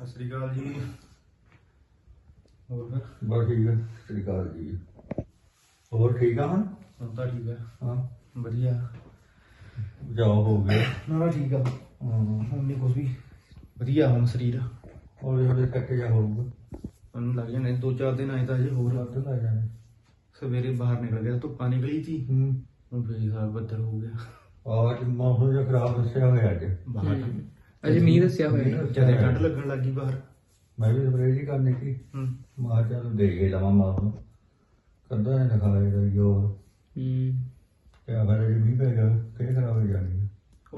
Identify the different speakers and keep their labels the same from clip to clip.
Speaker 1: ਸਤਿ ਸ੍ਰੀ ਅਕਾਲ ਜੀ। ਹੋਰ ਫਿਰ?
Speaker 2: ਬਸ ਠੀਕ ਹੈ ਸ੍ਰੀ ਅਕਾਲ ਜੀ। ਹੋਰ ਠੀਕ ਆ ਹੁਣ?
Speaker 1: ਹੁਣ ਤਾਂ ਠੀਕ ਆ
Speaker 2: ਹਾਂ।
Speaker 1: ਵਧੀਆ।
Speaker 2: ਜਾਓ ਹੋ ਗਿਆ।
Speaker 1: ਨਾ ਨਾ ਠੀਕ ਆ।
Speaker 2: ਹਾਂ।
Speaker 1: ਹੁਣ ਨਹੀਂ ਕੁਝ ਵੀ। ਵਧੀਆ ਹੁਣ ਸਰੀਰ।
Speaker 2: ਹੌਲੀ ਹੌਲੀ ਕੱਟ ਜਾ ਹੋਊਗਾ।
Speaker 1: ਉਹਨੂੰ ਲੱਗ ਜਾਣੇ ਦੋ ਚਾਰ ਦਿਨ ਆਏ ਤਾਂ ਅਜੇ ਹੋਰ।
Speaker 2: ਲੱਗ ਲੱਗ ਜਾਣੇ।
Speaker 1: ਸਵੇਰੇ ਬਾਹਰ ਨਿਕਲ ਗਿਆ ਧੁੱਪਾਂ ਨਿਕਲੀ ਸੀ।
Speaker 2: ਹੂੰ।
Speaker 1: ਹੁਣ ਫੇਰ ਸਾਰਾ ਬੱਦਲ ਹੋ ਗਿਆ।
Speaker 2: ਆਜ ਮੌਸਮ ਜਿਹਾ ਖਰਾਬ ਦੱਸਿਆ ਹੋਇਆ ਅੱਜ।
Speaker 1: ਬਾਹਰ।
Speaker 3: ਅਜੇ ਮੀਂਹ ਦੱਸਿਆ ਹੋਇਆ
Speaker 1: ਜਦੇ ਠੰਡ ਲੱਗਣ ਲੱਗੀ ਬਾਹਰ।
Speaker 2: ਮੈਂ ਵੀ ਸਪਰੇਅ ਜੀ ਕਰਨੀ ਸੀ।
Speaker 1: ਹੂੰ।
Speaker 2: ਮਾਰ ਚੱਲ ਦੇ ਕੇ ਲਵਾਂ ਮੌਸਮ ਕੱਦਾ ਨੇ ਦਿਖਾਇਆ ਜੋ।
Speaker 3: ਹੂੰ।
Speaker 2: ਕਿਆ ਫਿਰ ਜੇ ਵੀ ਪੈ ਗਿਆ ਕਿਹੜੇ ਖਰਾਬ ਹੋ ਜਾਣੀ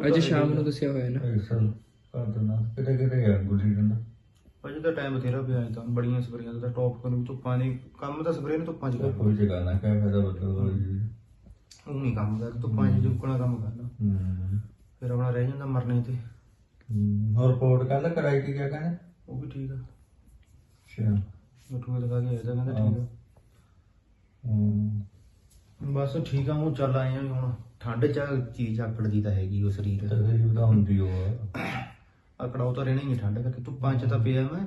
Speaker 3: ਅੱਜ ਸ਼ਾਮ ਨੂੰ। ਦੱਸਿਆ ਹੋਇਆ ਨਾ।
Speaker 2: ਐਕਸਲ ਕਰ ਦੇਣਾ ਕਿਤੇ ਕਿਤੇ ਯਾਰ ਗੁੱਲੀ ਡੰਡਾ।
Speaker 1: ਅਜੇ ਤਾਂ ਟਾਈਮ ਬਥੇਰਾ ਪਿਆ ਹੈ ਤਾਂ ਬੜੀਆਂ ਸਪਰੇਆਂ ਦਾ ਟੌਪ ਕਰਨ ਵੀ ਧੁੱਪਾਂ ਨੇ ਕੰਮ ਤਾਂ ਸਪਰੇਅ ਨੇ ਧੁੱਪਾਂ 'ਚ ਕਰਨਾ।
Speaker 2: ਕੋਈ ਜਗ੍ਹਾ ਨਾ ਕਹਿ ਫਾਇਦਾ ਬਦਲ
Speaker 1: ਉਹ ਨਹੀਂ ਕੰਮ ਦਾ ਧੁੱਪਾਂ 'ਚ ਜੁਕਣਾ ਕੰਮ ਕਰਨਾ।
Speaker 2: ਹੂੰ।
Speaker 1: ਫਿਰ ਆਪਣਾ ਰਹਿ ਜਾਂਦਾ ਮਰਨੇ ਤੇ।
Speaker 2: ਹੂੰ, ਹੋਰ ਰਿਪੋਰਟ ਕੱਲ ਕਰਾਈ ਤੀ ਕਿਆ ਕਹਿੰਦੇ?
Speaker 1: ਉਹ ਵੀ ਠੀਕ ਆ।
Speaker 2: ਅੱਛਾ।
Speaker 1: ਮਿੱਠੂ ਦਿਖਾ ਕੇ ਆਇਆ ਤਾਂ ਕਹਿੰਦਾ ਠੀਕ ਆ।
Speaker 2: ਹੂੰ।
Speaker 1: ਬਸ ਠੀਕ ਆ ਉਹ ਚੱਲ ਆਏ ਆ ਹੁਣ ਠੰਡ ਚ ਆ ਚੀਜ਼ ਆਕੜਦੀ ਤਾਂ ਹੈਗੀ ਉਹ ਸਰੀਰ।
Speaker 2: ਤਕਲੀਫ ਤਾਂ ਹੁੰਦੀ ਉਹ। ਆ।
Speaker 1: ਆਕੜਾ ਉਹ ਤਾਂ ਰਹਿਣਾ ਹੀ ਆ ਠੰਡ ਕਰਕੇ ਧੁੱਪਾਂ ਚ ਤਾਂ ਪਿਆ ਮੈਂ।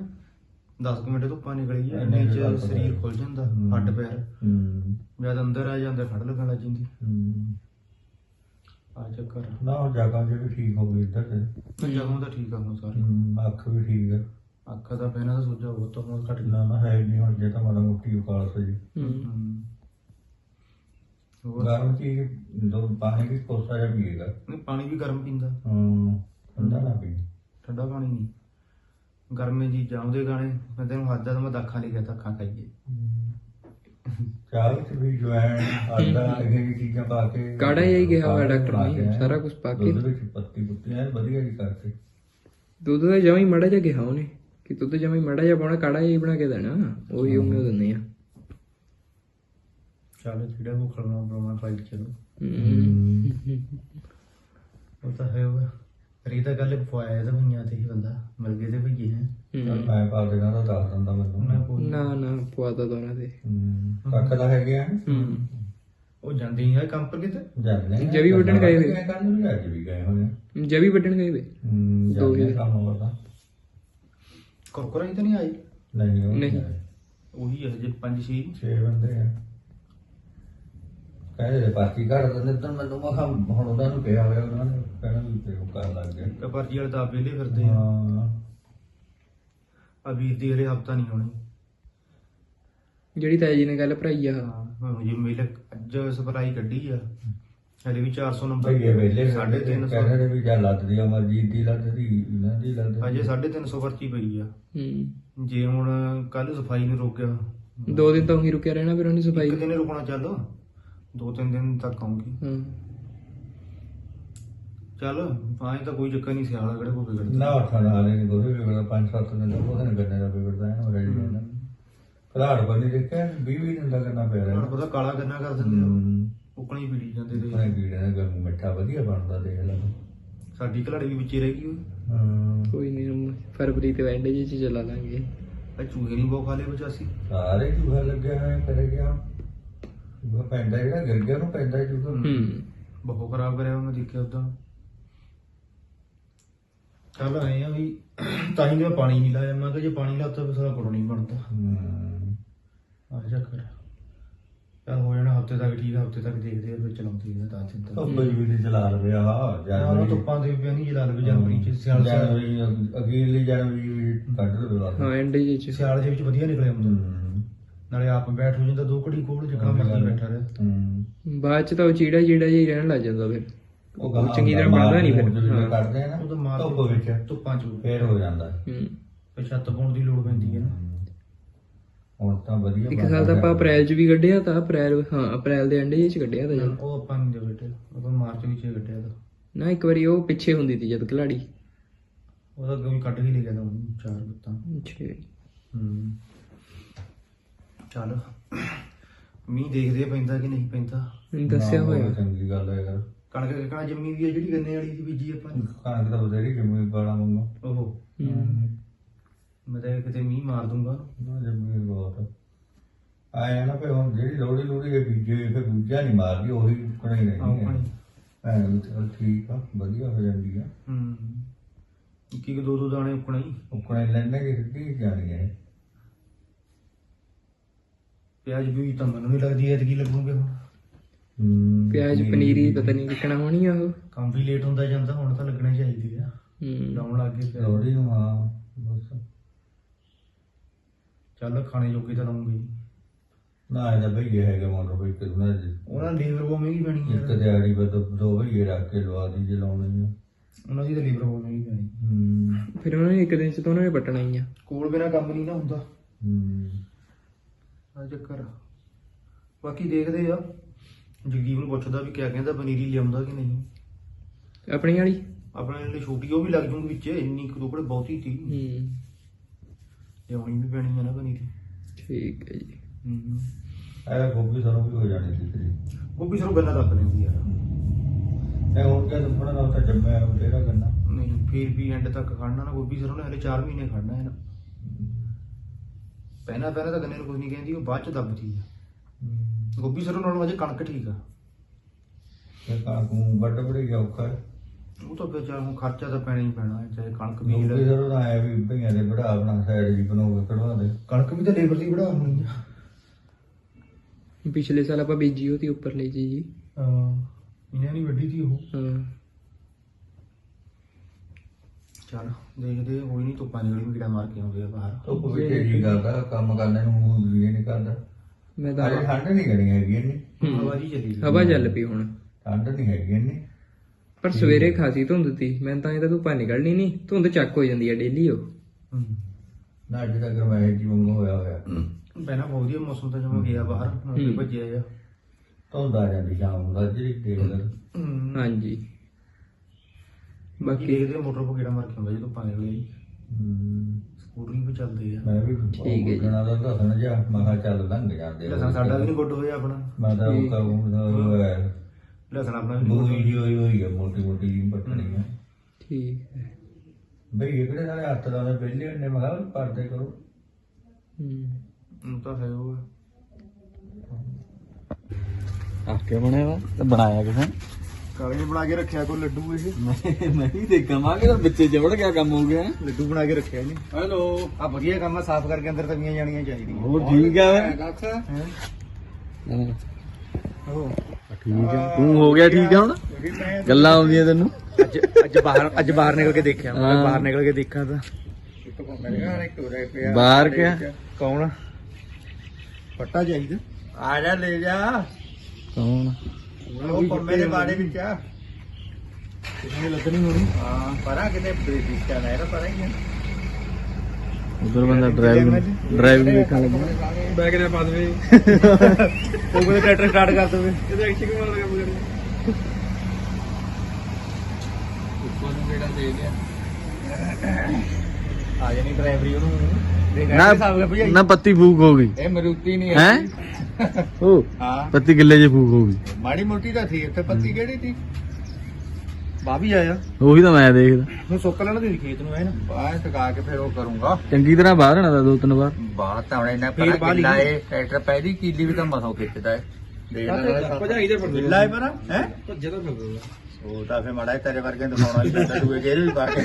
Speaker 1: 10 ਕੁ ਮਿੰਟ ਧੁੱਪਾਂ ਨਿਕਲੀ ਆ
Speaker 2: ਇੰਨੇ ਚ
Speaker 1: ਸਰੀਰ। ਖੁੱਲ ਜਾਂਦਾ। ਹੱਡ ਪੈਰ
Speaker 2: ਹੂੰ।
Speaker 1: ਜਦ ਅੰਦਰ ਆ ਜਾਂਦਾ ਠੰਡ ਲੱਗਣ ਲੱਗ ਜਾਂਦੀ।
Speaker 2: ਹੂੰ।
Speaker 1: ਆ ਚੱਕਰ ਆ।
Speaker 2: ਨਾ ਹੁਣ ਜਾਗਾ ਜੇ ਵੀ ਠੀਕ ਹੋ ਗਈ ਇੱਧਰ ਤੇ।
Speaker 1: ਤੇ ਜਦੋਂ ਤਾਂ ਠੀਕ ਆ ਹੁਣ ਸਾਰੇ।
Speaker 2: ਹੂੰ, ਅੱਖ ਵੀ ਠੀਕ ਹੈ
Speaker 1: ਅੱਖ ਦਾ ਪਹਿਨਾ ਤਾਂ ਸੋਚਾ ਉਹ ਤਾਂ ਹੁਣ ਘਟ ਗਿਆ
Speaker 2: ਨਾ ਨਾ ਹੈ ਨਹੀਂ ਹੁਣ ਜੇ ਤਾਂ ਮਾੜਾ ਮੋਟੀ ਉਕਾਲ ਸੋ। ਜੀ
Speaker 3: ਹੂੰ।
Speaker 1: ਹੂੰ। ਹੋਰ?
Speaker 2: ਗਰਮ ਚੀਜ਼ ਦੋ ਪਾਣੀ ਵੀ ਕੋਸਾ ਜਿਹਾ ਪੀਏਗਾ।
Speaker 1: ਨਹੀਂ ਪਾਣੀ ਵੀ ਗਰਮ ਪੀਂਦਾ।
Speaker 2: ਹੂੰ ਠੰਡਾ ਨਾ ਪੀ
Speaker 1: ਠੰਡਾ ਪਾਣੀ ਨਹੀਂ। ਗਰਮੇ ਜੀ ਜਾਉਂਦੇ ਗਾਣੇ ਮੈਂ ਤੈਨੂੰ ਹੱਦ ਦਾ ਤਾਂ ਮੈਂ ਦਾਖਾਂ ਲਈ ਕਹਤਾ ਅੱਖਾਂ ਖਾਈਏ।
Speaker 2: ਚਾਹ ਵਿੱਚ ਵੀ ਜਵੈਣ ਆਟਾ ਇਹ ਜਿਹੀ ਚੀਜ਼ਾਂ ਪਾ ਕੇ
Speaker 3: ਕਾੜਾ ਹੀ ਕਿਹਾ ਹੋਇਆ ਡਾਕਟਰ ਨੇ, ਸਾਰਾ ਕੁਛ ਪਾ ਕੇ।
Speaker 2: ਵਿੱਚ ਪੱਤੀ ਵਧੀਆ ਜੀ ਕਰਕੇ।
Speaker 3: ਦੁੱਧ ਦਾ ਜਮਾਂ ਹੀ ਮੜਾ ਜਿਹਾ ਕਿਹਾ ਉਹਨੇ ਕਿ ਦੁੱਧ ਜਮਾਂ ਹੀ ਮੜਾ ਜਿਹਾ ਪਾਉਣਾ ਕਾੜਾ ਹੀ ਬਣਾ ਕੇ ਦੇਣਾ ਉਹੀ ਉਵੇਂ ਦਿੰਦੇ ਆ।
Speaker 1: ਚੱਲ ਜਿਹੜਾ ਕੋ ਖੜਨਾ ਬਣਾਉਣਾ ਫਾਈਟ ਚਲੋ
Speaker 3: ਹੂੰ
Speaker 1: ਉਹ ਤਾਂ ਹੈ ਉਹ ਰੀ ਤਾਂ ਗੱਲ ਪਵਾਇਆ ਤਾਂ ਭਈਆਂ ਤੇ ਹੀ ਬੰਦਾ ਮਿਲ ਗਏ ਤੇ ਭਈਏ ਹੈ।
Speaker 2: ਚੱਲ ਮੈਂ ਪਾ ਦੇਣਾ ਤਾਂ ਦੱਸ ਦਿੰਦਾ
Speaker 1: ਮੈਂ
Speaker 2: ਮੈਨੂੰ
Speaker 1: ਕੋਈ
Speaker 3: ਨਾ ਨਾ ਪਵਾਦਾ ਦੋਨਾਂ ਦੇ।
Speaker 2: ਹੂੰ ਕੱਖ ਦਾ ਹੈਗੇ ਆ।
Speaker 3: ਹੂੰ।
Speaker 1: ਉਹ ਜਾਂਦੇ ਹੀ ਕੰਮ ਪਰ ਕਿਤੇ?
Speaker 2: ਜਾਂਦੇ ਨੇ
Speaker 3: ਜਵੀ ਵੱਢਣ ਗਏ ਹੋਏ।
Speaker 2: ਕੱਲ ਨੂੰ ਵੀ ਅੱਜ ਵੀ ਗਏ ਹੋਏ ਆ।
Speaker 3: ਜਵੀ ਵੱਢਣ ਗਏ ਵੇ
Speaker 2: ਹੂੰ
Speaker 3: ਦੋ
Speaker 2: ਜਾਂਦੇ
Speaker 3: ਹੀ।
Speaker 2: ਕੰਮ ਹੋਦਾ
Speaker 1: ਕੁਰਕੁਰਾ ਹੀ ਤਾਂ ਨਹੀਂ ਆਈ
Speaker 2: ਨਹੀਂ ਉਹ
Speaker 3: ਨਹੀਂ।
Speaker 1: ਉਹੀ ਹੈ ਜੇ 5 6
Speaker 2: ਛੇ ਬੰਦੇ ਆ। ਕਹਿੰਦੇ ਪਾਰਟੀ ਘੜ ਦਿੰਦੇ ਤਾਂ ਮੈਨੂੰ ਮੈਂ ਕਿਹਾ ਹੁਣ ਉਹਨਾਂ ਨੂੰ ਕਿਹਾ ਹੋਇਆ ਉਹਨਾਂ ਨੇ ਕਹਿਣਾ ਵੀ ਤੇ ਉਹ ਕਰਨ ਲੱਗ ਗਏ।
Speaker 1: ਤੇ ਪਰਜੀ ਵਾਲੇ ਤਾਂ ਆਪ ਵਿਹਲੇ ਫਿਰਦੇ ਆ।
Speaker 2: ਹਾਂ।
Speaker 1: ਆ ਵੀਰ ਦੀ ਹਲੇ ਹਫਤਾ ਨਹੀਂ ਹੋਣੀ।
Speaker 3: ਜਿਹੜੀ ਤਾਈ ਜੀ ਨੇ ਗੱਲ ਭਰਾਈ ਆ।
Speaker 1: ਹਾਂ ਹੁਣ ਜੇ ਮੇਲੇ ਅੱਜ ਸਪਲਾਈ ਕੱਢੀ ਆ ਹਲੇ ਵੀ 400 ਨੰਬਰ
Speaker 2: ਭਈਏ ਵੇਲੇ
Speaker 1: ਸਾਢੇ ਤਿੰਨ ਸੌ।
Speaker 2: ਕਹਿੰਦੇ ਨੇ ਵੀ ਜਾਂ ਲੱਦਦੀ ਆ ਮਰਜੀਤ ਦੀ ਲੱਦਦੀ ਇਹਨਾਂ ਦੀ ਲੱਦਦੀ।
Speaker 1: ਅਜੇ 350 ਪਰਚੀ ਪਈ ਆ।
Speaker 3: ਹੂੰ।
Speaker 1: ਜੇ ਹੁਣ ਕੱਲ ਸਫ਼ਾਈ ਨੂੰ ਰੋਕਿਆ।
Speaker 3: ਦੋ ਦਿਨ ਤਾਂ ਉਹੀ ਰੁਕਿਆ ਰਹਿਣਾ ਫਿਰ ਉਹਨੇ ਸਫ਼ਾਈ।
Speaker 1: ਇੱਕ ਦਿਨ ਹੀ ਰੁਕਣਾ ਚੱਲ। ਦੋ ਤਿੰਨ ਦਿਨ ਤੱਕ ਆਉਂਗੀ।
Speaker 3: ਹਾਂ।
Speaker 1: ਚੱਲ ਆਏ ਤਾਂ ਕੋਈ ਚੱਕਰ ਨਹੀਂ ਸਿਆਲ ਕਿਹੜੇ ਕੋਈ
Speaker 2: ਨਾ
Speaker 1: ਵਿਗੜਦਾ
Speaker 2: ਉੱਠਣ ਵਾਲੇ ਨੇ ਕੋਈ ਵਿਗੜਦਾ ਪੰਜ ਸੱਤ ਦਿਨ ਦਾ ਉਹਦੇ ਨੇ ਗੰਨੇ ਦਾ ਵਿਗੜਦਾ ਹੈ ਨਾ ਰੈਡੀ ਹੋਣਾ ਖਲਾੜ ਬੰਦੀ ਦੇਖਿਆ 20 20 ਦਿਨ ਦਾ ਕਰਨਾ ਪਿਆ
Speaker 1: ਹੁਣ
Speaker 2: ਰਿਹਾ
Speaker 1: ਪਤਾ ਕਾਲਾ ਕਰਨਾ ਕਰ ਦਿੰਦੇ ਆ।
Speaker 2: ਹੂੰ।
Speaker 1: ਉਕਣੀ ਪੀੜੀ ਜਾਂਦੇ ਤੇ
Speaker 2: ਉਹਨੇ ਕੀੜੇ ਦਾ ਗਮ ਮਿੱਠਾ ਵਧੀਆ ਬਣਦਾ ਦੇਖ ਲੈ।
Speaker 1: ਸਾਡੀ ਘਲਾੜੀ ਵੀ ਵਿੱਚੇ ਰਹਿ ਗਈ ਹੋਈ
Speaker 2: ਹੂੰ।
Speaker 3: ਕੋਈ ਨਹੀਂ ਫਰਵਰੀ ਤੇ ਐਂਡ ਜੇ ਚ ਚਲਾ ਲਾਂਗੇ।
Speaker 1: ਆ ਚੂਹੇ ਨਹੀਂ ਬਹੁਤ ਖਾ ਲਏ
Speaker 2: ਸਾਰੇ ਚੂਹਾ ਲੱਗਿਆ ਹੋਇਆ ਕਰੇ ਗਿਆ। ਪੈਂਦਾ ਜਿਹੜਾ ਗਿਰ ਗਿਆ ਉਹਨੂੰ ਪੈਂਦਾ ਚੂਹਾ
Speaker 3: ਹੂੰ।
Speaker 1: ਬਹੁਤ ਖਰਾਬ ਕਰਿਆ ਮੈਂ ਦੇਖਿਆ ਉਦਾਂ ਚੱਲ ਆਏ ਆ ਵੀ ਤਾਂ ਹੀ ਤੇ ਮੈਂ ਪਾਣੀ ਨਹੀਂ ਲਾਇਆ। ਮੈਂ ਕਿਹਾ ਜੇ ਪਾਣੀ ਲਾਤਾ ਤਾਂ ਸਾਰਾ ਕੁੜ ਨਹੀਂ ਬਣਦਾ।
Speaker 2: ਹੂੰ।
Speaker 1: ਆ ਚੱਕਰ ਚੱਲ ਹੋ ਜਾਣਾ ਹਫ਼ਤੇ ਤੱਕ ਠੀਕ ਹਫ਼ਤੇ ਤੱਕ ਦੇਖਦੇ ਆ ਫਿਰ ਚਲਾਉਂਦੇ ਆ ਤਾਂ ਚਿੰਤਾ
Speaker 2: ਉਹ ਬਜਵੀ ਦੇ ਚਲਾ ਲਵੇ ਆ
Speaker 1: ਹਾਂ
Speaker 2: ਜਨਵਰੀ।
Speaker 1: ਧੁੱਪਾਂ ਦੇ ਪਿਆ ਨਹੀਂ ਜਲਾ ਲਵੇ ਜਨਵਰੀ ਚ ਸਿਆਲ
Speaker 2: ਜਨਵਰੀ ਅਗੀਲੀ ਜਨਵਰੀ ਵੀ ਕੱਢ ਲਵੇ
Speaker 3: ਹਾਂ ਐਂਡ ਜੇ ਚ।
Speaker 1: ਸਿਆਲ ਦੇ ਵਿੱਚ ਵਧੀਆ ਨਿਕਲੇ ਹੁੰਦੇ
Speaker 2: ਹੂੰ।
Speaker 1: ਨਾਲੇ ਆਪ ਬੈਠ ਹੋ ਜਾਂਦਾ ਦੋ ਘੜੀ ਕੋਲ ਜਿੱਕਾ ਮਰਜ਼ੀ ਬੈਠਾ ਰਹੇ।
Speaker 2: ਹੂੰ।
Speaker 3: ਬਾਅਦ ਚ ਤਾਂ ਉਹ ਚੀੜਾ ਚੀੜਾ ਜਿਹਾ ਹੀ ਰਹਿਣ ਲੱਗ ਜਾਂਦਾ ਫਿਰ।
Speaker 2: ਉਹ
Speaker 3: ਚੰਗੀ ਤਰ੍ਹਾਂ ਬਣਦਾ ਨਹੀਂ ਫਿਰ।
Speaker 2: ਹਾਂ। ਕੱਢਦੇ ਆ
Speaker 1: ਉਹ ਤਾਂ
Speaker 2: ਨਾ
Speaker 1: ਮਾਰ
Speaker 2: ਧੁੱਪ ਵਿੱਚ।
Speaker 1: ਧੁੱਪਾਂ ਚ
Speaker 2: ਫੇਰ ਹੋ ਜਾਂਦਾ।
Speaker 3: ਹੂੰ।
Speaker 1: ਫਿਰ ਛੱਤ ਪਾਉਣ ਦੀ ਲੋੜ ਪੈਂਦੀ ਹੈ ਨਾ।
Speaker 2: ਹੁਣ ਤਾਂ ਵਧੀਆ
Speaker 3: ਇੱਕ ਸਾਲ ਤਾਂ ਆਪਾਂ। ਅਪ੍ਰੈਲ ਚ ਵੀ ਕੱਢਿਆ ਤਾਂ ਅਪ੍ਰੈਲ ਹਾਂ ਅਪ੍ਰੈਲ ਦੇ ਐਂਡ ਚ ਕੱਢਿਆ ਤਾਂ। ਜਦ
Speaker 1: ਉਹ ਆਪਾਂ ਨਹੀਂ ਬੇਟੇ ਆਪਾਂ ਮਾਰਚ ਵਿੱਚ ਹੀ ਕੱਟਿਆ ਤਾਂ।
Speaker 3: ਨਾ ਇੱਕ ਵਾਰੀ ਉਹ ਪਿੱਛੇ ਹੁੰਦੀ ਸੀ ਜਦ ਖਿਲਾੜੀ।
Speaker 1: ਉਹਦਾ ਵੀ ਕੱਢ ਕੇ ਲੈ ਗਿਆ ਤਾਂ ਚਾਰ ਬੱਤਾਂ।
Speaker 3: ਅੱਛਾ।
Speaker 1: ਹੂੰ। ਚੱਲ। ਮੀਂਹ ਦੇਖਦੇ ਆ ਪੈਂਦਾ ਕਿ ਨਹੀਂ ਪੈਂਦਾ।
Speaker 3: ਮੈਨੂੰ ਦੱਸਿਆ
Speaker 2: ਉਹ
Speaker 3: ਹੋਇਆ।
Speaker 2: ਚੰਗੀ ਗੱਲ ਹੈ ਯਾਰ।
Speaker 1: ਕਣਕ ਕਿਹੜਾ ਜੰਮੀ ਵੀ ਆ ਜਿਹੜੀ ਗੰਨੇ ਵਾਲੀ ਦੀ ਬੀਜੀ ਆਪਾਂ ਨੇ।
Speaker 2: ਕਣਕ ਤਾਂ ਬਥੇਰੀ ਜੰਮੀ ਬਾਲਾ ਮੰਗੋ
Speaker 1: ਉਹ। ਮੈਂ ਤਾਂ ਕਿਤੇ ਮੀਂਹ ਮਾਰ ਦੂੰਗਾ।
Speaker 2: ਨਾ ਜੰਮੀ ਬਹੁਤ ਆਏ ਨਾ ਫੇ ਹੁਣ ਜਿਹੜੀ ਲੋੜੀ ਲੋੜੀ ਇਹ ਬੀਜੇ ਫੇ ਬੂਝਾ ਨਹੀਂ ਮਾਰਦੀ ਉਹੀ ਕਣੀ
Speaker 1: ਆਉ
Speaker 2: ਰਹਿੰਦੀ ਹੈ
Speaker 1: ਪਾਣੀ
Speaker 2: ਐਂ ਵੀ ਚੱਲ ਠੀਕ ਆ ਵਧੀਆ ਹੋ ਜਾਂਦੀ ਆ।
Speaker 1: ਹੂੰ। ਇੱਕ ਇੱਕ ਦੋ ਦੋ ਦਾਣੇ ਉੱਕਣਾ। ਹੀ
Speaker 2: ਉਕਣੇ ਲੈਣੇ ਕਿ ਸਿੱਧੀ ਜਾਣੀ ਹੈ
Speaker 1: ਪਿਆਜ਼ ਵੀ ਤਾਂ ਮੈਨੂੰ ਨਹੀਂ ਲੱਗਦੀ ਐਤਕੀ ਲੱਗੂਗੇ ਹੁਣ।
Speaker 2: ਹੂੰ
Speaker 3: ਪਿਆਜ਼ ਪਨੀਰੀ ਪਤਾ ਨਹੀਂ ਕਿੱਕਣਾ ਹੋਣੀ ਆ ਉਹ।
Speaker 1: ਕੰਮ ਵੀ ਲੇਟ ਹੁੰਦਾ ਜਾਂਦਾ ਹੁਣ ਤਾਂ ਲੱਗਣਾ ਚਾਹੀਦੀ ਆ।
Speaker 3: ਹੂੰ।
Speaker 1: ਲਾਉਣ ਲੱਗ ਗਏ ਪਿਆਜ਼।
Speaker 2: ਨੂੰ ਹਾਂ ਬਸ।
Speaker 1: ਚੱਲ ਖਾਣੇ ਜੋਗੇ ਤਾਂ ਲਾਉਂਗੇ।
Speaker 2: ਨਾ ਇਹਦਾ ਭਈਏ ਹੈਗੇ ਮੋਟਰ ਕੋਈ ਕਿੰਨਾ ਜੀ
Speaker 1: ਉਹਨਾਂ ਲੀਵਰ ਬਹੁਤ ਮਹਿੰਗੀ ਪੈਣੀ
Speaker 2: ਇੱਕ ਦਿਹਾੜੀ ਬਦ ਦੋ ਭਈਏ ਰੱਖ ਕੇ ਲਵਾ ਦੀ ਜੇ ਲਾਉਣੀ ਆ।
Speaker 1: ਉਹਨਾਂ ਦੀ ਤਾਂ ਲੀਵਰ ਬਹੁਤ ਮਹਿੰਗੀ ਪੈਣੀ।
Speaker 2: ਹੂੰ।
Speaker 3: ਫਿਰ ਉਹਨਾਂ ਨੇ ਇੱਕ ਦਿਨ ਚ ਤਾਂ ਉਹਨਾਂ ਨੇ ਪਟਣਾ ਹੀ ਆ।
Speaker 1: ਕੋਲ ਬਿਨਾ ਕੰਮ ਨਹੀਂ ਨਾ ਹੁੰਦਾ।
Speaker 2: ਹੂੰ।
Speaker 1: ਆ ਚੱਕਰ ਆ। ਬਾਕੀ ਦੇਖਦੇ ਆ। ਜਗਦੀਪ ਨੂੰ ਪੁੱਛਦਾ ਵੀ ਕਿਆ ਕਹਿੰਦਾ ਪਨੀਰੀ ਲਿਆਉਂਦਾ ਕਿ ਨਹੀਂ।
Speaker 3: ਆਪਣੀ ਵਾਲੀ?
Speaker 1: ਆਪਣੇ ਲਈ ਛੋਟੀ ਉਹ ਵੀ ਲੱਗ ਜੂਗੀ ਵਿੱਚ ਇੰਨੀ ਕੁ ਟੁਕੜੇ ਬਹੁਤੀ ਤੀ।
Speaker 3: ਹੂੰ।
Speaker 1: ਲਿਆਉਣੀ ਵੀ ਪੈਣੀ ਆ ਨਾ ਪਨੀਰੀ।
Speaker 3: ਠੀਕ ਹੈ ਜੀ।
Speaker 1: ਹੂੰ।
Speaker 2: ਇਹ ਗੋਭੀ ਸਰੋਂ ਵੀ ਹੋ ਜਾਣੀ ਸੀ ਤੇਰੀ।
Speaker 1: ਗੋਭੀ ਸਰੋਂ ਗੱਲਾਂ ਰੱਖ ਲੈਂਦੀ ਯਾਰ।
Speaker 2: ਮੈਂ ਹੁਣ ਕਿਹਾ ਤੁਮੜਾ ਨਾਲ ਤਾਂ ਜੰਮਿਆ ਉਹ ਤੇਰਾ ਗੰਨਾ।
Speaker 1: ਨਹੀਂ ਫਿਰ ਵੀ ਐਂਡ ਤੱਕ ਖੜਨਾ ਨਾ ਗੋਭੀ ਸਰੋਂ ਨੇ ਹਲੇ 4 ਮਹੀਨੇ ਖੜਨਾ ਹੈ ਨਾ। ਪਹਿਲਾਂ ਪਹਿਲਾਂ ਤਾਂ ਗੰਨੇ ਨੂੰ ਕੁਝ ਨਹੀਂ ਕਹਿੰਦੀ ਉਹ ਬਾਅਦ ਚ ਦੱਬਦੀ ਆ।
Speaker 2: ਹੂੰ।
Speaker 1: ਗੋਭੀ ਸਰੋਂ ਨਾਲੋਂ ਅਜੇ ਕਣਕ ਠੀਕ ਆ।
Speaker 2: ਤੇ ਕਾਕੂ ਨੂੰ ਵੱਡ ਬੜੀ ਔਖਾ ਹੈ।
Speaker 1: ਉਹ ਤਾਂ ਫਿਰ ਚੱਲ ਹੁਣ ਖਰਚਾ ਤਾਂ ਪੈਣਾ ਹੀ ਪੈਣਾ ਹੈ ਚਾਹੇ ਕਣਕ ਬੀਜ
Speaker 2: ਗੋਭੀ
Speaker 1: ਲੈ
Speaker 2: ਸਰੋਂ ਦਾ ਆਇਆ ਵੀ ਭਈਆਂ ਦੇ ਬੜਾ ਆਪਣਾ ਸਾਈਡ ਜੀ ਬਣਾਉ ਕੇ ਕਢਵਾ ਦੇ।
Speaker 1: ਕਣਕ ਵੀ ਤਾਂ ਲੇਬਰ ਦੀ ਬੜਾ ਹੋਣੀ ਆ।
Speaker 3: ਪਿਛਲੇ ਸਾਲ ਆਪਾਂ ਬੀਜੀ ਉਹਦੀ ਉੱਪਰ ਲਈ ਜੀ ਜੀ।
Speaker 1: ਹਾਂ। ਇਹਨਾਂ ਨਹੀਂ ਵੱਡੀ ਸੀ ਉਹ।
Speaker 3: ਹਾਂ।
Speaker 1: ਚੱਲ ਦੇਖਦੇ ਕੋਈ ਨਹੀਂ ਧੁੱਪਾਂ ਨਿਕਲੀ ਵੀ ਕੀੜਾ ਮਾਰ ਕੇ ਆਉਂਦੇ ਆ ਬਾਹਰ।
Speaker 2: ਧੁੱਪ ਵਿੱਚ ਜੀ ਕਰਦਾ ਕੰਮ ਕਰਨੇ ਨੂੰ ਜੀ ਨਹੀਂ ਕਰਦਾ।
Speaker 3: ਮੈਂ ਤਾਂ
Speaker 2: ਅਰੇ ਠੰਡ ਨਹੀਂ ਗਣੀ ਹੈਗੀ ਇੰਨੀ।
Speaker 1: ਹਵਾ ਜੀ ਚੱਲੀ
Speaker 3: ਹਵਾ ਚੱਲ ਪਈ ਹੁਣ।
Speaker 2: ਠੰਡ ਨਹੀਂ ਹੈਗੀ ਇੰਨੀ।
Speaker 3: ਪਰ ਸਵੇਰੇ ਖਾਸੀ ਧੁੰਦ ਤੀ ਮੈਂ ਤਾਂ ਇਹ ਤਾਂ ਧੁੱਪਾਂ ਨਿਕਲਣੀ ਨਹੀਂ ਧੁੰਦ ਚੱਕ ਹੋ ਜਾਂਦੀ ਆ ਡੇਲੀ ਉਹ।
Speaker 2: ਨਾ ਅੱਜ ਤੱਕ ਮੈਂ ਜੀ ਵਾਂਗੂ ਹੋਇਆ ਹੋਇਆ।
Speaker 1: ਪਹਿਲਾਂ ਬਹੁਤ ਵਧੀਆ ਮੌਸਮ ਤਾਂ ਜਮਾ ਗਿਆ ਬਾਹਰ ਹੁਣ ਵੀ
Speaker 3: ਹੂੰ।
Speaker 1: ਭੱਜਿਆ ਆ।
Speaker 2: ਧੁੰਦ ਆ ਜਾਂਦੀ ਸ਼ਾਮ ਨੂੰ ਦਾ ਜਿਹੜੀ ਦੇਖ ਲੈ।
Speaker 1: ਹੂੰ।
Speaker 3: ਹਾਂਜੀ।
Speaker 1: ਬਾਕੀ ਆ, ਮੋਟਰ ਕੋ ਕੀੜਾ ਮਾਰ ਕੇ ਆਉਂਦਾ ਜੇ ਧੁੱਪਾਂ ਨਿਕਲੀ
Speaker 2: ਹੂੰ।
Speaker 1: ਸਕੂਟਰੀ ਵੀ ਚੱਲਦੇ ਆ।
Speaker 2: ਮੈਂ ਵੀ
Speaker 3: ਠੀਕ ਹੈ ਜੀ।
Speaker 2: ਦਾ ਦੱਸਣ ਜਾ ਮੈਂ ਕਿਹਾ ਚੱਲ ਲੰਘ ਜਾਂਦੇ ਆ।
Speaker 1: ਲਸਣ ਸਾਡਾ ਵੀ ਨਹੀਂ ਗੁੱਡ ਹੋਇਆ ਆਪਣਾ।
Speaker 2: ਮੈਂ ਤਾਂ ਉਹ ਕਹੂੰ
Speaker 1: ਲਸਣ ਆਪਣਾ ਵੀ
Speaker 2: ਬੂਈ
Speaker 1: ਨਹੀਂ
Speaker 2: ਜੀ ਹੋਈ ਹੋਈ ਹੈ ਮੋਟੀ ਮੋਟੀ ਜੀ ਪੱਟਣੀ ਹੈ
Speaker 3: ਠੀਕ ਹੈ।
Speaker 2: ਬਈ ਇਹ ਕਿਹੜੇ ਨਾਲੇ ਹੱਥ ਦਾ ਪਹਿਲੇ ਨੇ ਮੈਂ ਕਿਹਾ ਪਰਦੇ ਕਰੋ।
Speaker 3: ਹੂੰ।
Speaker 1: ਹੁਣ ਤਾਂ ਹੈ ਉਹ
Speaker 4: ਆਕੇ ਬਣਿਆ ਵਾ? ਤੇ ਬਣਾਇਆ ਕਿਸੇ
Speaker 1: ਕਾਗਜ਼ ਬਣਾ ਕੇ ਰੱਖਿਆ ਕੋ ਲੱਡੂ ਇਹ?
Speaker 4: ਮੈਂ ਮੈਂ ਵੀ ਦੇਖਾਂ ਮਾਂ ਕਿ ਬੱਚੇ ਜਵੜ ਗਿਆ ਕੰਮ ਹੋ ਗਿਆ।
Speaker 1: ਲੱਡੂ ਬਣਾ ਕੇ ਰੱਖਿਆ ਇਹਨੇ।
Speaker 4: ਹੈਲੋ।
Speaker 1: ਆ ਵਧੀਆ ਕੰਮ ਆ ਸਾਫ਼ ਕਰਕੇ ਅੰਦਰ ਤਵੀਆਂ ਜਾਣੀਆਂ ਚਾਹੀਦੀਆਂ।
Speaker 4: ਹੋਰ ਠੀਕ ਆ ਵੇ?
Speaker 1: ਹੈ? ਹੋ?
Speaker 4: ਠੀਕ ਆ। ਤੂੰ ਹੋ ਗਿਆ ਠੀਕ ਆ ਹੁਣ? ਗੱਲਾਂ ਆਉਂਦੀਆਂ ਤੈਨੂੰ?
Speaker 1: ਅੱਜ ਅੱਜ ਬਾਹਰ ਅੱਜ ਬਾਹਰ ਨਿਕਲ ਕੇ ਦੇਖਿਆ ਮੈਂ। ਬਾਹਰ ਨਿਕਲ ਕੇ ਦੇਖਾਂ ਤਾਂ।
Speaker 4: ਬਾਹਰ ਕਿਆ?
Speaker 1: ਕੌਣ ਪੱਟਾ ਚਾਹੀਦਾ।
Speaker 2: ਆ ਜਾ ਲੈ ਜਾ।
Speaker 4: ਕੌਣ
Speaker 2: ਉਹ ਪੰਮੇ ਦੇ ਬਾੜੇ ਵਿੱਚ ਆ।
Speaker 1: ਕਿਹਨੇ ਲੱਗਣੀ ਹੋਣੀ?
Speaker 2: ਹਾਂ ਪਰਾਂ ਕਿਤੇ ਬ੍ਰਿਟਿਸ਼ ਦਾ ਨਾ ਪਰਾਂ ਹੀ ਆ।
Speaker 4: ਉਧਰ ਬੰਦਾ ਡਰਾਈਵਿੰਗ ਡਰਾਈਵਿੰਗ ਦੇਖਣ ਲੱਗਾ।
Speaker 3: ਬੈਗ ਨੇ ਪਾ ਦੇਵੇ।
Speaker 1: ਉਹ ਕੋਲੇ ਟਰੈਕਟਰ ਸਟਾਰਟ ਕਰ ਦਵੇ।
Speaker 3: ਇਹਦਾ ਐਕਸ਼ਨ ਕਿਉਂ ਲਗਾ ਬਗੜ ਉੱਪਰ ਨੂੰ ਕਿਹੜਾ ਦੇ ਲਿਆ
Speaker 1: ਆ ਜਾਣੀ ਡਰਾਈਵਰੀ ਉਹਨੂੰ।
Speaker 4: ਨਾ ਨਾ ਪੱਤੀ ਫੂਕ ਹੋ ਗਈ।
Speaker 2: ਇਹ ਮਰੂਤੀ ਨਹੀਂ
Speaker 4: ਹੈ?
Speaker 2: ਹਾਂ।
Speaker 4: ਪੱਤੀ ਗਿੱਲੇ 'ਚ ਫੂਕ ਹੋ ਗਈ।
Speaker 2: ਮਾੜੀ ਮੋਟੀ ਤਾਂ ਸੀ ਉੱਥੇ ਪੱਤੀ ਕਿਹੜੀ ਸੀ?
Speaker 1: ਬਾਬੀ ਆਇਆ।
Speaker 4: ਉਹੀ ਤਾਂ ਮੈਂ ਦੇਖਦਾ।
Speaker 1: ਹੁਣ ਸੁੱਕ ਲੈਣਾ ਤੁਸੀਂ ਖੇਤ ਨੂੰ ਹੈ ਨਾ
Speaker 2: ਬਾਹਰ ਟਕਾ ਕੇ ਫਿਰ ਉਹ ਕਰੂੰਗਾ।
Speaker 4: ਚੰਗੀ ਤਰ੍ਹਾਂ ਬਾਹਰ ਨਾ ਦੋ ਤਿੰਨ ਵਾਰ।
Speaker 2: ਬਾਹਰ ਤਾਂ ਹੁਣ
Speaker 1: ਫਿਰ ਬਾਹਰ
Speaker 2: ਕਿੱਲਾ। ਏ ਟਰੈਕਟਰ ਪਹਿਲੀ ਕੀਲੀ ਵੀ ਤਾਂ ਮਸੋਂ ਖਿੱਚਦਾ ਏ ਦੇਖ ਲੈ
Speaker 3: ਭਜਾਈ ਦੇ ਫਿਰਦੇ
Speaker 2: ਕਿੱਲਾ ਏ ਪਰਾਂ ਹੈ?
Speaker 3: ਭੱਜੇ ਤਾਂ ਫਿਰਦੇ
Speaker 2: ਉਹ ਤਾਂ ਫੇ ਮਾੜਾ ਜਿਹਾ ਤੇਰੇ ਵਰਗੇ ਦਿਖਾਉਣਾ ਹੀ ਪੈਂਦਾ ਦੂਏ ਗੇਰ ਵੀ ਪਾ ਕੇ।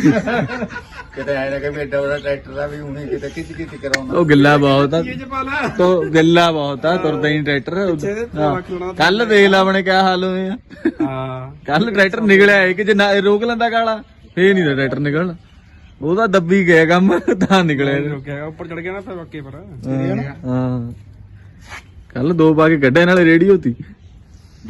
Speaker 2: ਕਿਤੇ ਐ ਨਾ ਕਿ ਵੀ ਏਡਾ ਵੱਡਾ ਟਰੈਕਟਰ ਦਾ ਵੀ ਹੁਣੇ ਕਿਤੇ ਕਿਚ ਕਿਚ ਕਰਾਉਣਾ।
Speaker 4: ਉਹ ਗਿੱਲਾ ਬਹੁਤ ਆ।
Speaker 3: ਚ ਪਾ ਲੈ
Speaker 4: ਤੋ ਗਿੱਲਾ ਬਹੁਤ ਆ ਤੁਰਦਾ ਹੀ ਨੀ ਟਰੈਕਟਰ। ਕੱਲ ਦੇਖ ਲਾ ਆਪਣੇ ਕਿਆ ਹਾਲ ਹੋਏ ਆ।
Speaker 3: ਹਾਂ।
Speaker 4: ਕੱਲ ਟਰੈਕਟਰ ਨਿਕਲਿਆ ਇੱਕ ਜੇ ਨਾ ਰੋਕ ਲੈਂਦਾ ਕਾਲਾ। ਫੇਰ ਨਹੀਂ ਟਰੈਕਟਰ ਨਿਕਲਣਾ। ਉਹਦਾ ਦੱਬੀ ਗਿਆ ਕੰਮ ਤਾਂ ਨਿਕਲਿਆ।
Speaker 3: ਰੁਕਿਆ ਉੱਪਰ ਚੜ ਗਿਆ ਨਾ ਫਿਰ ਵਾਕੇ ਪਰ।
Speaker 4: ਹਾਂ। ਕੱਲ ਦੋ ਪਾ ਕੇ ਕੱਢੇ ਨਾਲੇ ਰੇਡੀਓ ਤੀ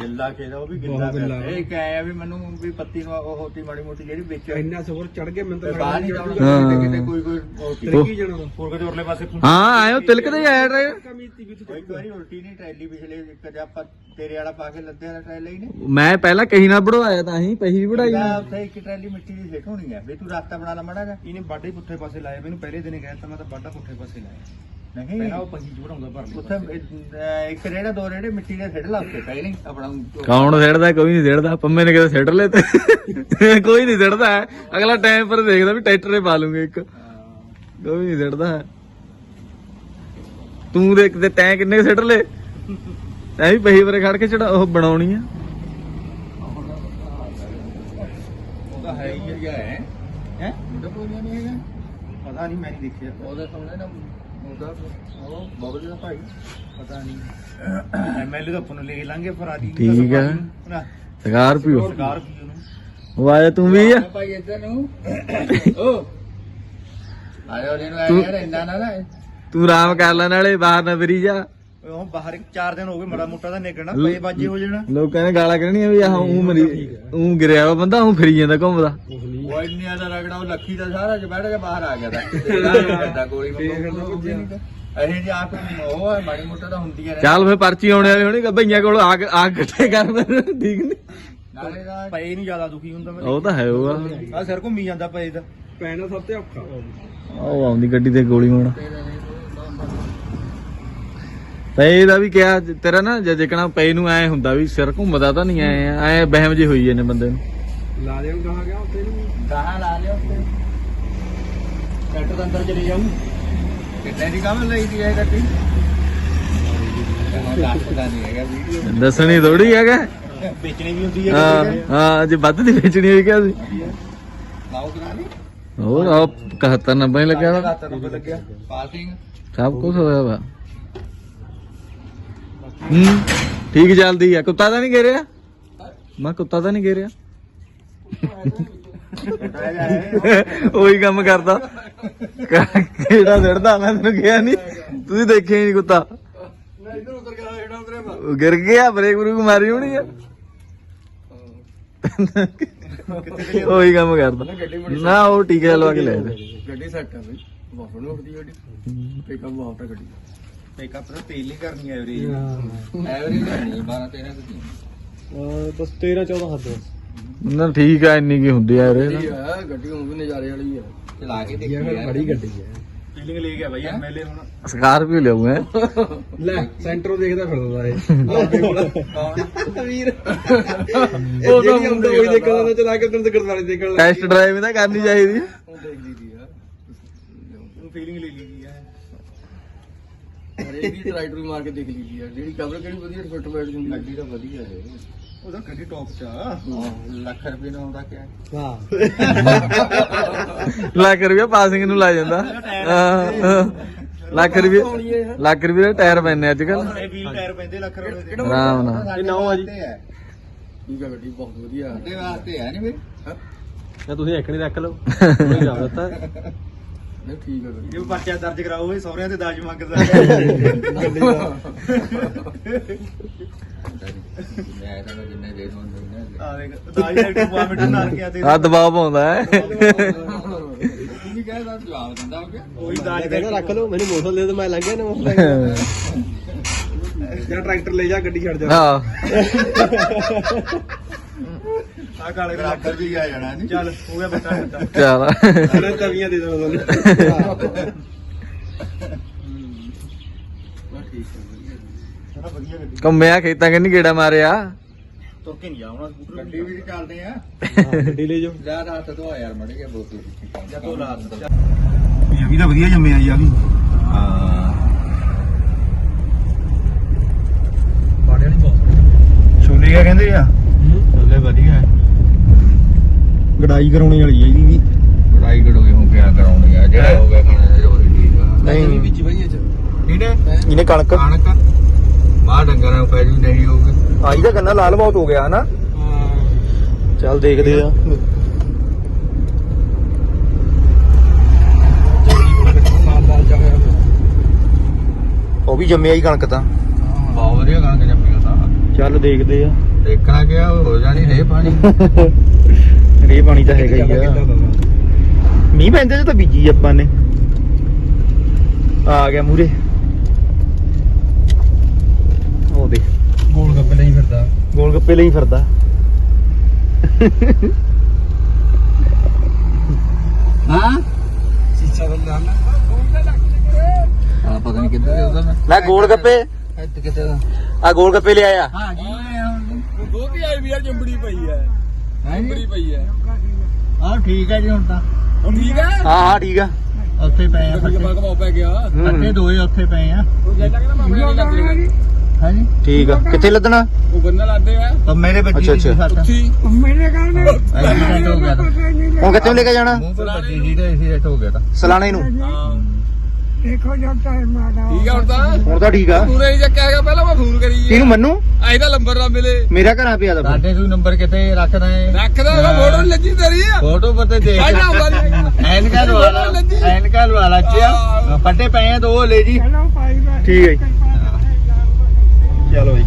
Speaker 2: ਗਿੱਲਾ ਕਿਹਦਾ ਉਹ ਵੀ ਗਿੱਲਾ ਪਿਆ। ਇਹ ਇੱਕ ਆਇਆ ਵੀ ਮੈਨੂੰ ਵੀ ਪੱਤੀ ਨੂੰ ਉਹ ਹੋਤੀ ਮਾੜੀ ਮੋਟੀ ਜਿਹੜੀ ਵਿੱਚ
Speaker 3: ਇੰਨਾ ਸੋਰ ਚੜ ਗਿਆ ਮੈਨੂੰ
Speaker 2: ਤੇ ਬਾਹਰ ਨਹੀਂ
Speaker 4: ਹਾਂ।
Speaker 2: ਜਾਣਾ। ਕਿਤੇ ਕੋਈ ਕੋਈ ਉਹ ਕੀ-
Speaker 4: ਉਹ-
Speaker 3: ਜਾਣਾ।
Speaker 1: ਹੋਰ ਕਿਤੇ ਉਰਲੇ ਪਾਸੇ
Speaker 4: ਹਾਂ ਆਇਓ ਤਿਲਕਦਾ ਹੀ ਆਇਆ ਡਰਾਈਵਰ
Speaker 3: ਕਮੀਤੀ ਵੀ
Speaker 2: ਕੋਈ ਵਾਰੀ ਉਲਟੀ ਨਹੀਂ ਟਰੈਲੀ ਪਿਛਲੇ ਇੱਕ ਜਦ ਆਪਾਂ ਤੇਰੇ ਵਾਲਾ ਪਾ ਕੇ ਲੱਦੇ ਵਾਲਾ ਟਰੈਲਾ ਹੀ ਨੇ
Speaker 4: ਮੈਂ ਪਹਿਲਾਂ ਕਹੀ ਨਾਲ ਵੜਵਾਇਆ ਤਾਂ ਹੀ ਪਹੀ ਵੜਾਈ
Speaker 2: ਇਹਦਾ ਉੱਥੇ ਇੱਕ ਟਰੈਲੀ ਮਿੱਟੀ ਦੀ ਸਿੱਟ ਹੋਣੀ ਹੈ ਵੀ ਤੂੰ ਰਸਤਾ ਬਣਾ ਲਾ ਮੜਾ ਜਾ
Speaker 1: ਇਹਨੇ ਬਾਡੇ ਪੁੱਠੇ ਪਾਸੇ ਲਾਇਆ ਮੈਨੂੰ ਪਹਿਲੇ ਦਿਨੇ ਕਹਿਤਾ ਮੈਂ ਤਾਂ ਬਾਡਾ ਪੁੱਠੇ ਪਾਸੇ ਲਾਇਆ।
Speaker 2: ਨਹੀਂ
Speaker 1: ਪਹਿਲਾਂ ਉਹ ਪੰਜੀ ਚੜਾਉਂਦਾ ਭਰ
Speaker 2: ਉੱਥੇ ਅਹ, ਇੱਕ ਰੇੜਾ ਦੋ ਰੇੜੇ ਮਿੱਟੀ ਦੇ ਸਿੱਟ ਲਾ ਉੱਤੇ ਪਹਿਲਾਂ ਹੀ ਆਪਣਾ
Speaker 4: ਕੌਣ ਸਿੱਟਦਾ ਕੋਈ ਨਹੀਂ ਸਿੱਟਦਾ ਪੰਮੇ ਨੇ ਕਿਤੇ ਸਿੱਟ ਲਏ ਤੇ। ਕੋਈ ਨਹੀਂ ਸਿੱਟਦਾ। ਹੈ। ਅਗਲਾ ਟਾਈਮ ਪਰ ਦੇਖਦਾ ਵੀ ਟਰੈਕਟਰੇ ਪਾ ਲੂੰਗੇ ਇੱਕ। ਕੋਈ ਨਹੀਂ ਸਿੱਟਦਾ। ਹੈ। ਤੂੰ ਦੇਖ ਤੇ ਤੈਂ ਕਿੰਨੇ ਕੁ ਸਿੱਟ ਲਏ? ਤੈਂ ਵੀ ਪਹੀ ਪਰੇ ਖੜ ਕੇ ਚੜਾ ਉਹ ਬਣਾਉਣੀ ਆ।
Speaker 2: ਉਹਦਾ ਹੈ ਹੀ ਜਿਹਾ ਹੈ। ਹੈ
Speaker 1: ਪਤਾ ਨਹੀਂ ਮੈਂ ਨਹੀਂ ਦੇਖਿਆ।
Speaker 2: ਉਹਦੇ ਸਾਹਮਣੇ ਨਾ ਉਹਦਾ ਉਹ ਬਬਲ ਦਾ ਭਾਈ
Speaker 1: ਪਤਾ ਨਹੀਂ। ਐਮਐਲਏ ਦਾ ਪੁੰਨ ਲੈ ਲਾਂਗੇ
Speaker 4: ਠੀਕ ਹੈ।
Speaker 1: ਸਰਕਾਰ
Speaker 4: ਆਇਆ ਤੂੰ ਵੀ ਆ?
Speaker 2: ਭਾਈ ਇੱਧਰ ਨੂੰ। ਓ। ਆਇਓ ਨੇ ਆਇਆ ਯਾਰ ਇੰਨਾ ਨਾ ਨਾ
Speaker 4: ਤੂੰ ਆਰਾਮ ਕਰ ਲੈ ਨਾਲੇ ਬਾਹਰ ਨਾ ਫਿਰੀ ਜਾ।
Speaker 1: ਹੁਣ ਬਾਹਰ ਇੱਕ ਚਾਰ ਦਿਨ ਹੋ ਗਏ ਮੜਾ ਮੋਟਾ ਦਾ ਨਿਕਲਣਾ ਪਏ ਬਾਜੇ ਹੋ ਜਾਣਾ।
Speaker 4: ਲੋਕਾਂ ਨੇ ਗਾਲਾਂ ਕੱਢਣੀਆਂ ਵੀ ਆਹ ਉਹ ਮਰੀ ਉਹ ਗਿਰਿਆ ਵਾ ਬੰਦਾ ਉਹ ਫਿਰੀ ਜਾਂਦਾ ਘੁੰਮਦਾ।
Speaker 2: ਉਹ ਇੰਨਿਆਂ ਦਾ ਰਗੜਾ ਉਹ ਲੱਖੀ ਦਾ ਸਾਰਾ ਚ ਬੈਠ ਕੇ ਬਾਹਰ ਆ ਗਿਆ ਤਾਂ। ਦਾ ਗੋਲੀ ਮੰਗੋ ਅਹੇ ਜੀ ਆਪ ਉਹ ਹੈ, ਮਾੜੀ ਮੋਟਾ ਤਾਂ ਹੁੰਦੀਆਂ ਨੇ।
Speaker 4: ਚੱਲ ਫੇ ਪਰਚੀ ਆਉਣੇ ਵਾਲੀ ਹੋਣੀ ਭਈਆਂ ਕੋਲ ਆ ਇਕੱਠੇ ਕਰਦੇ ਠੀਕ ਨਹੀਂ।
Speaker 2: ਨਾਲੇ ਦਾ
Speaker 1: ਪਏ ਨਹੀਂ ਜ਼ਿਆਦਾ ਦੁਖੀ ਹੁੰਦਾ ਮੈਂ
Speaker 4: ਉਹ ਤਾਂ ਹੈ ਉਹ ਆ।
Speaker 1: ਸਿਰ ਘੁੰਮੀ ਜਾਂਦਾ ਪਏ ਦਾ।
Speaker 3: ਪੈਣਾ ਸਭ ਤੋਂ ਔਖਾ।
Speaker 4: ਉਹ ਆਉਂਦੀ ਗੱਡੀ ਤੇ ਗੋਲੀ ਮਾਰ। ਪਏ ਦਾ ਵੀ ਕਿਹਾ ਤੇਰਾ ਨਾ ਜੇ ਦੇਖਣਾ ਪਏ ਨੂੰ ਐ ਹੁੰਦਾ ਵੀ ਸਿਰ ਘੁੰਮਦਾ ਤਾਂ ਨਹੀਂ ਐ ਐ ਬਹਿਮ ਜੀ ਹੋਈ ਜਾਂਦੇ ਬੰਦੇ ਨੂੰ।
Speaker 3: ਲਾ ਦੇ ਕਹਾ ਗਿਆ ਉੱਤੇ ਨੂੰ।
Speaker 2: ਕਹਾਂ ਲਾ ਲਿਓ ਉੱਤੇ।
Speaker 1: ਟਰੈਕਟਰ ਦੇ ਅੰਦਰ ਚਲੇ ਜਾਊ।
Speaker 2: ਕਿੰਨੇ ਦੀ ਕੰਮ ਲਈ ਦੀ ਹੈ ਗੱਡੀ? ਉਹ ਦੱਸਦਾ ਨਹੀਂ ਹੈਗਾ ਵੀਡੀਓ
Speaker 4: ਦੱਸਣੀ ਥੋੜੀ ਹੈਗਾ।
Speaker 1: ਵੇਚਣੀ ਵੀ ਹੁੰਦੀ ਹੈ
Speaker 4: ਹਾਂ ਹਾਂ ਜੇ ਵੱਧ ਦੀ ਵੇਚਣੀ ਹੋਈ ਕਿਹਾ ਸੀ?
Speaker 2: ਲਾਓ ਕਰਾ ਲਈ
Speaker 4: ਹੋਰ ਆ 71 90 ਲੱਗਿਆ। ਵਾ
Speaker 2: 70 ਰੁਪਏ ਲੱਗਿਆ। ਪਾਸਿੰਗ
Speaker 4: ਸਭ ਕੁਝ ਹੋਇਆ ਵਾ। ਹੂੰ, ਠੀਕ ਚੱਲਦੀ ਆ। ਕੁੱਤਾ ਤਾਂ ਨਹੀਂ ਘੇਰਿਆ ਮੈਂ, ਕੁੱਤਾ ਤਾਂ ਨਹੀਂ ਘੇਰਿਆ ਉਹੀ ਕੰਮ ਕਰਦਾ। ਕਿਹੜਾ ਸਿੜਦਾ? ਮੈਂ ਤੈਨੂੰ ਕਿਹਾ ਨਹੀਂ ਤੁਸੀਂ ਦੇਖਿਆ ਨਹੀਂ ਕੁੱਤਾ। ਗਿਰ ਗਿਆ, ਬ੍ਰੇਕ ਬਰੂਕ ਮਾਰੀ ਹੋਣੀ ਆ। ਉਹੀ ਕੰਮ ਕਰਦਾ। ਨਾ, ਉਹ ਟੀਕੇ ਲਵਾ ਕੇ ਲੈ ਦੇ
Speaker 2: ਗੱਡੀ ਸੈੱਟ ਆ ਬਈ ਬਹੁਤ ਨੂੰ ਗੱਡੀ। ਪਿਕਅਪ ਬਹੁਤ ਗੱਡੀ।
Speaker 1: ਇੱਕ ਆਪਣਾ ਤੇਲ ਹੀ ਕਰਨੀ ਹੈ। ਵੀਰੇ
Speaker 2: ਐਵਰੇਜ ਨਹੀਂ 12 13 ਦੀ।
Speaker 3: ਬਸ 13 14 ਹੱਦ
Speaker 4: ਨਾ ਠੀਕ ਆ ਇੰਨੀ ਕੀ ਹੁੰਦੀ ਆ ਰੇ
Speaker 2: ਗੱਡੀ ਆ ਗੱਡੀ ਹੁਣ ਵੀ ਨਜ਼ਾਰੇ ਵਾਲੀ ਆ। ਚਲਾ ਕੇ ਦੇਖੀ ਯਾਰ
Speaker 3: ਬੜੀ ਗੱਡੀ ਹੈ
Speaker 1: ਫੀਲਿੰਗ ਲੈ ਗਿਆ ਬਾਈ ਐਮਐਲਏ ਹੁਣ।
Speaker 4: ਸਕਾਰਪੀਓ ਲਿਆਉਂ ਹੈ
Speaker 3: ਲੈ ਸੈਂਟਰੋਂ ਦੇਖਦਾ ਫਿਰਦਾ ਇਹ। ਵੀਰ।
Speaker 4: ਉਹ ਤਾਂ
Speaker 3: ਹੁੰਦਾ ਉਹੀ ਦੇਖਦਾ। ਨਾ ਚਲਾ ਕੇ ਤੈਨੂੰ ਗੁਰਦੁਆਰੇ ਦੇਖਣ ਲੱਗ
Speaker 4: ਟੈਸਟ ਡਰਾਈਵ ਤਾਂ ਕਰਨੀ ਚਾਹੀਦੀ
Speaker 2: ਹੁਣ ਦੇਖ ਲਈ ਦੀ ਆ।
Speaker 1: ਫੀਲਿੰਗ ਲੈ ਲਈ
Speaker 2: ਅਰੇ ਵੀ ਰਾਈਡਰ ਵੀ ਮਾਰ ਕੇ ਦੇਖ ਲਈ ਦੀ ਆ ਜਿਹੜੀ ਕਵਰ ਕਿਹੜੀ ਵਧੀਆ ਫਿੱਟ ਬੈਠ ਜਾਂਦੀ ਗੱਡੀ ਤਾਂ ਵਧੀਆ ਹੈ।
Speaker 1: ਉਹਦਾ ਗੱਡੀ ਟੌਪ ਚ ਆ।
Speaker 2: ਹਾਂ ਲੱਖ ਰੁਪਏ ਨਾਲ ਆਉਂਦਾ ਕਿਆ?
Speaker 3: ਹਾਂ।
Speaker 4: ਲੱਖ ਰੁਪਏ ਪਾਸਿੰਗ ਨੂੰ ਲਾ ਜਾਂਦਾ। ਲੱਖ ਰੁਪਏ ਲੱਖ ਰੁਪਏ ਦੇ ਟਾਇਰ ਪੈਣੇ ਅੱਜ ਕੱਲ
Speaker 1: ਇਹ ਵੀਲ ਟਾਇਰ ਪੈਂਦੇ ਲੱਖ ਰੁਪਏ ਦੇ।
Speaker 4: ਆਰਾਮ ਨਾਲ।
Speaker 2: ਇਹ ਨੌ ਆ ਜੀ। ਠੀਕ ਆ ਗੱਡੀ ਬਹੁਤ ਵਧੀਆ। ਸਾਡੇ ਵਾਸਤੇ ਹੈ ਨਹੀਂ ਵੀ
Speaker 3: ਤਾਂ ਤੁਸੀਂ ਇੱਕ ਨਹੀਂ ਰੱਖ ਲਓ। ਕੋਈ ਜਾ ਦਿੱਤਾ।
Speaker 2: ਨਹੀਂ ਠੀਕ ਆ ਗੱਡੀ
Speaker 1: ਇਹ ਪਰਚਾ ਦਰਜ ਕਰਾਓ ਇਹ ਸਹੁਰਿਆਂ ਤੇ ਦਾਜ ਮੰਗਦਾ।
Speaker 2: ਮੈਂ ਤਾਂ ਜਿੰਨੇ ਦੇ ਦੋ
Speaker 1: ਆ ਦੇਖ ਦਾਜ ਦਾ ਟੂਆ ਮਿੰਟ ਨਾਲ ਕੇ ਆਤੇ
Speaker 4: ਆ ਦਬਾਅ ਪਾਉਂਦਾ ਹੈ।
Speaker 2: ਤੂੰ ਵੀ ਕਹਿ ਦਾ ਜਵਾਬ ਦਿੰਦਾ ਹੋ ਗਿਆ।
Speaker 1: ਉਹੀ ਦਾਜ ਦਾ
Speaker 3: ਰੱਖ ਲਓ ਮੈਨੂੰ ਮੋਟਰ ਦੇ ਦੇ ਮੈਂ ਲੰਘ ਗਿਆ ਨਾ ਮੋਟਰ ਜਾਂ ਟਰੈਕਟਰ ਲੈ ਜਾ ਗੱਡੀ ਛੱਡ ਜਾ।
Speaker 4: ਹਾਂ।
Speaker 1: ਆ ਕਾਲੇ ਦਾ
Speaker 2: ਬਰਾਬਰ ਵੀ ਆ ਜਾਣਾ ਨਹੀਂ
Speaker 1: ਚੱਲ ਹੋ ਗਿਆ ਬੱਤਾ ਬੱਤਾ
Speaker 4: ਚੱਲ।
Speaker 3: ਅਰੇ ਤਵੀਆਂ ਦੇ ਦੋ ਤੁਹਾਨੂੰ।
Speaker 2: ਠੀਕ ਹੈ ਵਧੀਆ।
Speaker 1: ਸਾਰਾ ਵਧੀਆ ਗੱਡੀ।
Speaker 4: ਕੰਮਿਆ ਖੇਤਾਂ ਕੰਨੀ ਗੇੜਾ ਮਾਰਿਆ?
Speaker 1: ਤੁਰ ਕੇ ਨਹੀਂ ਆਉਣਾ ਸਕੂਟਰ
Speaker 2: ਗੱਡੀ ਵੀ ਚੱਲਦੇ ਆ।
Speaker 3: ਗੱਡੀ ਲੈ ਜਾਓ।
Speaker 2: ਜਾ ਰਾਤ ਤੋਂ ਯਾਰ ਮੜ ਗਿਆ ਬੋਤਲ
Speaker 1: ਜਾਂ ਤੋਂ ਲਾ ਇਹ ਵੀ ਤਾਂ ਵਧੀਆ ਜੰਮਿਆ ਜੀ ਆ ਵੀ।
Speaker 3: ਬਾੜੇ ਵਾਲੀ ਬਹੁਤ
Speaker 1: ਛੋਲੇ ਕਿਆ ਕਹਿੰਦੇ ਆ
Speaker 3: ਚੱਲੇ ਵਧੀਆ
Speaker 1: ਗੜਾਈ ਕਰਾਉਣੀ ਵਾਲੀ ਹੈ ਇਹਦੀ ਵੀ।
Speaker 2: ਲੜਾਈ ਗੜੋਈ ਹੋ ਗਿਆ ਕਰਾਉਣੀ ਆ ਜਿਹੜਾ ਹੋ? ਗਿਆ ਖਾਣੇ ਦੇ ਰੋਈ ਠੀਕ ਆ।
Speaker 1: ਨਹੀਂ।
Speaker 3: ਵਿੱਚ ਵਧੀਆ ਚ।
Speaker 1: ਇਹਨੇ? ਇਹਨੇ ਕਣਕ।
Speaker 2: ਕਣਕ। ਮਾਂ ਡੰਗਰਾਂ ਪੈ ਜੂ ਨਹੀਂ ਹੋਊਗੀ।
Speaker 1: ਆਈ ਤਾਂ ਗੰਨਾ ਲਾਲ ਬਹੁਤ ਹੋ ਗਿਆ ਹਨਾ? ਚੱਲ ਦੇਖਦੇ ਆ।
Speaker 3: ਜਾ ਹੋਇਆ
Speaker 1: ਉਹ ਵੀ ਜੰਮਿਆ ਹੀ ਕਣਕ ਤਾਂ।
Speaker 2: ਬਹੁਤ ਵਧੀਆ ਕਣਕ ਜੰਮੀ ਉਹਦਾ
Speaker 1: ਚੱਲ ਦੇਖਦੇ ਆ।
Speaker 2: ਦੇਖਣਾ ਗਿਆ ਹੋ ਜਾਣੀ ਰੇ ਪਾਣੀ।
Speaker 1: ਰੇ ਪਾਣੀ ਤਾਂ ਹੈਗਾ ਹੀ ਆ। ਮੀਂਹ ਪੈਂਦੇ ਤੇ ਤਾਂ ਬੀਜੀ ਆਪਾਂ ਨੇ। ਆ ਗਿਆ ਮੂਰੇ। ਉਹ ਦੇਖ।
Speaker 3: ਗੋਲ ਗੱਪੇ ਲਈ ਫਿਰਦਾ।
Speaker 1: ਗੋਲ ਗੱਪੇ ਲਈ ਫਿਰਦਾ।
Speaker 2: ਹਾਂ?
Speaker 3: ਸੀਸਾ ਦਾ ਲਾਲ
Speaker 2: ਆ ਪਤਾ ਨਹੀਂ ਕਿੱਧਰ ਉਹਦਾ ਮੈਂ
Speaker 1: ਲੈ ਗੋਲ ਗੱਪੇ
Speaker 2: ਇੱਥੇ ਕਿੱਥੇ ਦਾ
Speaker 1: ਆ ਗੋਲ ਗੱਪੇ ਲੈ ਆਇਆ।
Speaker 2: ਹਾਂ ਜੀ
Speaker 3: ਦੋ ਵੀ ਆਈ ਵੀ ਯਾਰ ਜੰਬੜੀ ਪਈ ਹੈ ਜੰਬੜੀ ਪਈ ਹੈ।
Speaker 2: ਹਾਂ ਠੀਕ ਹੈ ਜੀ ਹੁਣ ਤਾਂ।
Speaker 3: ਹੁਣ ਠੀਕ ਹੈ?
Speaker 1: ਹਾਂ ਹਾਂ ਠੀਕ ਆ।
Speaker 2: ਉੱਥੇ ਪਏ ਆ
Speaker 3: ਫੱਟੇ
Speaker 2: ਫੱਟੇ
Speaker 3: ਬਾਗ ਪੈ ਗਿਆ।
Speaker 2: ਫੱਟੇ ਦੋਏ ਉੱਥੇ ਪਏ ਆ।
Speaker 3: ਉਹ ਜੈਲਾ ਕਹਿੰਦਾ ਮੈਂ ਨਹੀਂ ਲੱਗਦੇ
Speaker 2: ਹਾਂਜੀ
Speaker 1: ਠੀਕ ਆ। ਕਿੱਥੇ ਲੱਦਣਾ?
Speaker 2: ਉਹ ਬੰਨਾ ਲਾਦੇ ਆ।
Speaker 1: ਤਾਂ ਮੇਰੇ ਬੱਚੀ
Speaker 2: ਅੱਛਾ,
Speaker 1: ਦੀ
Speaker 2: ਅੱਛਾ।
Speaker 1: ਸੱਟ
Speaker 2: ਐਕਸੀਡੈਂਟ ਹੋ ਗਿਆ। ਤਾਂ
Speaker 1: ਹੁਣ ਕਿੱਥੇ ਲੈ ਕੇ ਜਾਣਾ?
Speaker 2: ਮੂੰਹ ਪਰ ਬੱਜੀ ਜੀ ਦਾ ਐਕਸੀਡੈਂਟ ਹੋ ਗਿਆ ਤਾਂ।
Speaker 1: ਸਲਾਣੇ ਨੂੰ?
Speaker 5: ਦੇਖੋ ਜਦ ਟਾਈਮ ਆਦਾ
Speaker 6: ਠੀਕ ਆ ਹੁਣ ਤਾਂ?
Speaker 1: ਹੁਣ ਤਾਂ ਠੀਕ ਆ।
Speaker 6: ਪੂਰੇ ਨਹੀਂ ਚੱਕਿਆ ਹੈਗਾ ਪਹਿਲਾਂ ਮੈਂ ਫੋਨ ਕਰੀ
Speaker 1: ਇਹਨੂੰ ਮੰਨੂ?
Speaker 6: ਆਈ ਦਾ ਨੰਬਰ ਨਾ ਮਿਲੇ।
Speaker 1: ਮੇਰਾ ਘਰਾਂ ਪਿਆ ਦਾ
Speaker 2: ਸਾਡੇ ਤੂੰ ਨੰਬਰ ਕਿਤੇ ਰੱਖਦਾ ਹੈ
Speaker 6: ਰੱਖਦਾ ਮੈਂ ਫੋਟੋ ਨੀ ਲੱਗੀ ਤੇਰੀ।
Speaker 2: ਫੋਟੋ ਪਰ ਤੇ ਦੇਖ
Speaker 6: ਪਹਿਲਾਂ ਹੁੰਦਾ ਨੀ ਹੈਗਾ।
Speaker 2: ਐਨਕਾਂ ਲਵਾਲਾ
Speaker 6: ਲੱਗੀ।
Speaker 2: ਐਨਕਾਂ ਲਵਾਲਾ ਚਿਆ ਫੱਟੇ ਪਏ ਆ ਦੋ ਲੈ ਜੀ।
Speaker 5: ਚਲੋ ਭਾਈ ਬਾਈ
Speaker 1: ਠੀਕ ਹੈ ਜੀ। ਚਲੋ ਜੀ।